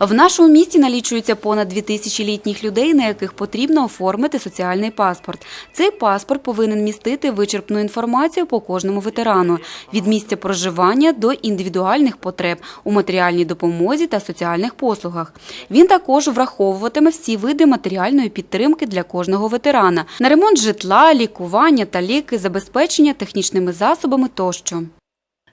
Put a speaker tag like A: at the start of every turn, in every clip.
A: В нашому місті налічується понад 2000 літніх людей, на яких потрібно оформити соціальний паспорт. Цей паспорт повинен містити вичерпну інформацію по кожному ветерану від місця проживання до індивідуальних потреб у матеріальній допомозі та соціальних послугах. Він також враховуватиме всі види матеріальної підтримки для кожного ветерана на ремонт житла, лікування та ліки, забезпечення технічними засобами тощо.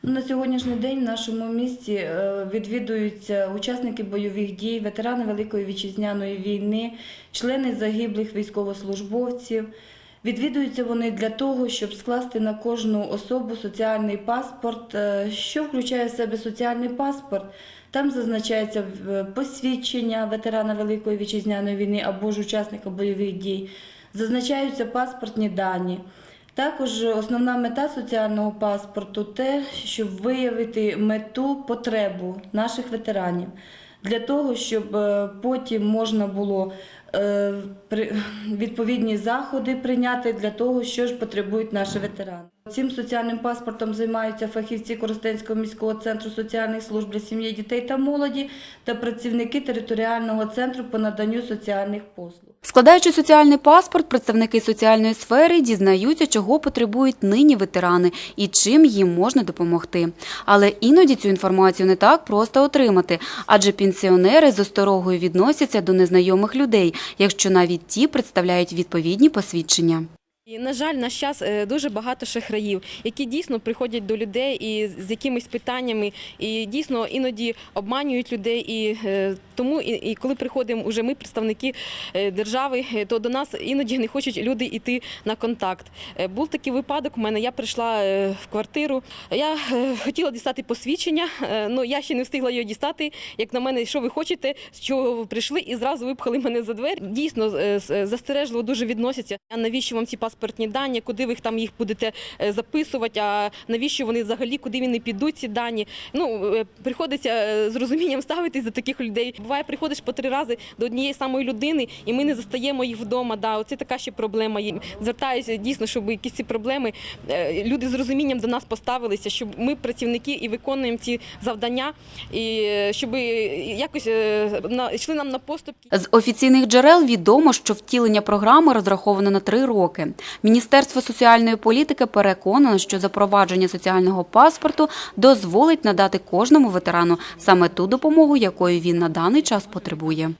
B: На сьогоднішній день в нашому місті е, відвідуються учасники бойових дій, ветерани Великої вітчизняної війни, члени загиблих військовослужбовців. Відвідуються вони для того, щоб скласти на кожну особу соціальний паспорт. Е, Що включає в себе соціальний паспорт? Там зазначається е, посвідчення ветерана Великої вітчизняної війни або ж учасника бойових дій, зазначаються паспортні дані. Також основна мета соціального паспорту те, щоб виявити мету потребу наших ветеранів для того, щоб е, потім можна було е, відповідні заходи прийняти для того, що ж потребують наші ветерани. Цим соціальним паспортом займаються фахівці Коростенського міського центру соціальних служб для сім'ї, дітей та молоді та працівники територіального центру по наданню соціальних послуг.
A: Складаючи соціальний паспорт, представники соціальної сфери дізнаються, чого потребують нині ветерани і чим їм можна допомогти. Але іноді цю інформацію не так просто отримати, адже пенсіонери з осторогою відносяться до незнайомих людей, якщо навіть ті представляють відповідні посвідчення.
C: І, на жаль, на час е, дуже багато шахраїв, які дійсно приходять до людей і з якимись питаннями, і дійсно іноді обманюють людей. І е, тому, і, коли приходимо уже ми, представники е, держави, то до нас іноді не хочуть люди йти на контакт. Був такий випадок. У мене я прийшла в квартиру. Я хотіла дістати посвідчення, але я ще не встигла його дістати. Як на мене, що ви хочете, з чого ви прийшли, і зразу випхали мене за двері. Дійсно застережливо дуже відносяться. А навіщо вам ці паспортні дані? Куди ви їх там їх будете е, записувати? А навіщо вони взагалі, куди вони підуть ці дані? Ну е, приходиться е, з розумінням ставитись до таких людей. Буває, приходиш по три рази до однієї самої людини, і ми не застаємо їх вдома. Да, оце така ще проблема. є. Звертаюся дійсно, щоб якісь ці проблеми люди з розумінням до нас поставилися, щоб ми працівники і виконуємо ці завдання, і щоб якось йшли нам на поступки.
A: З офіційних джерел відомо, що втілення програми розраховано на три роки. Міністерство соціальної політики переконано, що запровадження соціального паспорту дозволить надати кожному ветерану саме ту допомогу, якої він на даний час потребує.